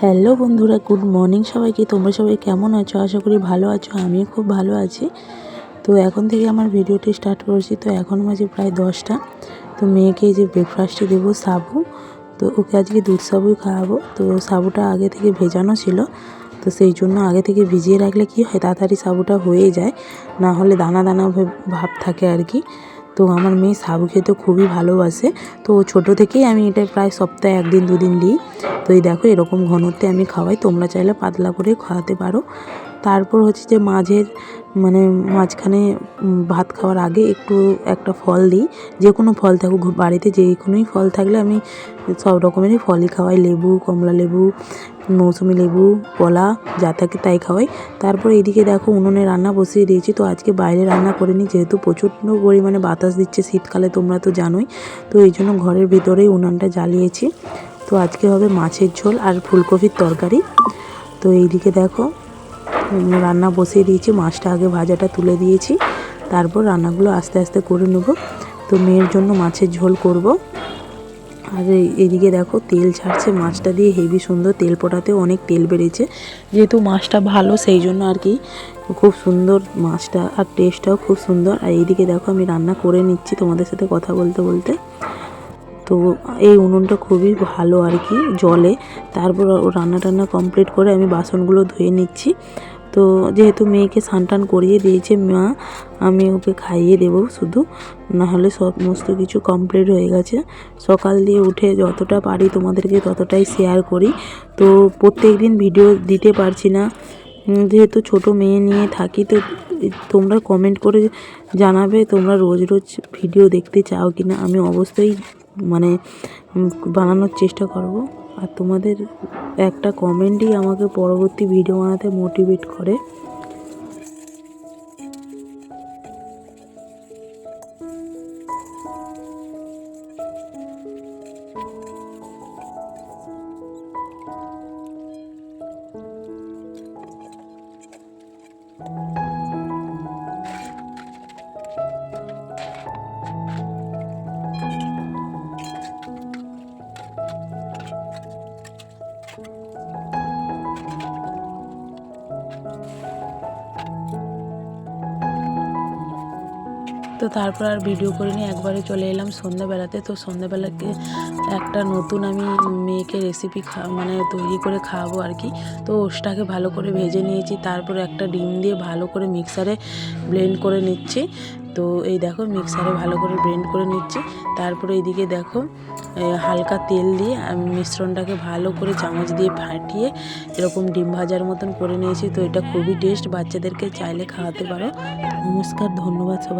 Hello বন্ধুরা, good morning সবাইকে। তোমরা সবাই কেমন আছো? আশা করি ভালো আছো, আমিও খুব ভালো আছি। তো এখন থেকে আমার ভিডিওটি স্টার্ট করছি। তো এখন মাঝে প্রায় দশটা। তো মেয়েকে যে ব্রেকফাস্টে দেবো, সাবু। তো ওকে আজকে দুধ সাবুই খাওয়াবো। তো সাবুটা আগে থেকে ভেজানো ছিল। তো সেই জন্য আগে থেকে ভিজিয়ে রাখলে কি হয়, তাড়াতাড়ি সাবুটা হয়ে যায়। না হলে দানা দানা ভাব থাকে আর কি। তো আমার মেয়ে সাবু খেতে খুবই ভালোবাসে। তো ছোট থেকেই আমি এটা প্রায় সপ্তাহে একদিন, দুদিন দিই। তো এই দেখো এরকম ঘনত্বে আমি খাওয়াই, তোমরা চাইলে পাতলা করে খাওয়াতে পারো। তারপর হচ্ছে যে মাঝের মানে মাঝখানে ভাত খাওয়ার আগে একটু একটা ফল দিই। যে কোনো ফল থাকুক বাড়িতে যে কোনোই ফল থাকলে আমি সব রকমেরই ফলই খাওয়াই। লেবু, কমলা লেবু, মৌসুমি লেবু, কলা, যা থাকে তাই খাওয়াই। তারপর এইদিকে দেখো উনুনে রান্না বসিয়ে দিয়েছি। তো আজকে বাইরে রান্না করিনি, যেহেতু প্রচণ্ড পরিমাণে বাতাস দিচ্ছে শীতকালে, তোমরা তো জানোই। তো এই জন্য ঘরের ভিতরেই উনানটা জ্বালিয়েছি। তো আজকে হবে মাছের ঝোল আর ফুলকপির তরকারি। তো এইদিকে দেখো রান্না বসিয়ে দিয়েছি, মাছটা আগে ভাজাটা তুলে দিয়েছি, তারপর রান্নাগুলো আস্তে আস্তে করে নেব। তো মেয়ের জন্য মাছের ঝোল করব। আর এদিকে দেখো তেল ছাড়ছে, মাছটা দিয়ে হেভি সুন্দর তেল পোটাতে অনেক তেল বেড়েছে। যেহেতু মাছটা ভালো, সেই জন্য আর কি খুব সুন্দর মাছটা আর টেস্টটাও খুব সুন্দর। আর এইদিকে দেখো আমি রান্না করে নিচ্ছি তোমাদের সাথে কথা বলতে বলতে। তো এই উনুনটা খুবই ভালো আর কি, জলে। তারপর রান্না টান্না কমপ্লিট করে আমি বাসনগুলো ধুয়ে নিচ্ছি। তো যেহেতু মেয়েকে টান করিয়ে দিয়েছে মা, আমি ওকে খাইয়ে দেবো শুধু। নাহলে সমস্ত কিছু কমপ্লিট হয়ে গেছে। সকাল দিয়ে উঠে যতটা পারি তোমাদেরকে ততটাই শেয়ার করি। তো প্রত্যেক দিন ভিডিও দিতে পারছি না। যেহেতু ছোট মেয়ে নিয়ে থাকি, তো তোমরা কমেন্ট করে জানাবে তোমরা রোজ রোজ ভিডিও দেখতে চাও কি না আমি অবশ্যই মানে বানানোর চেষ্টা করব। আর তোমাদের একটা কমেন্টই আমাকে পরবর্তী ভিডিও বানাতে মোটিভেট করে। তো তারপর আর ভিডিও করিনি, একবারে চলে এলাম সন্ধ্যাবেলাতে। তো সন্ধ্যাবেলাকে একটা নতুন আমি মেয়েকে রেসিপি মানে তৈরি করে খাওয়াবো আর কি। তো ওষটাকে ভালো করে ভেজে নিয়েছি, তারপর একটা ডিম দিয়ে ভালো করে মিক্সারে ব্লেন্ড করে নিচ্ছি। তো এই দেখো মিক্সারে ভালো করে ব্লেন্ড করে নিচ্ছি। তারপরে এইদিকে দেখো হালকা তেল দিয়ে মিশ্রণটাকে ভালো করে চামচ দিয়ে ফাটিয়ে এরকম ডিম ভাজার মতন করে নিয়েছি। তো এটা খুবই টেস্ট বাচ্চাদেরকে চাইলে খাওয়াতে পারো। নমস্কার, ধন্যবাদ সবাই।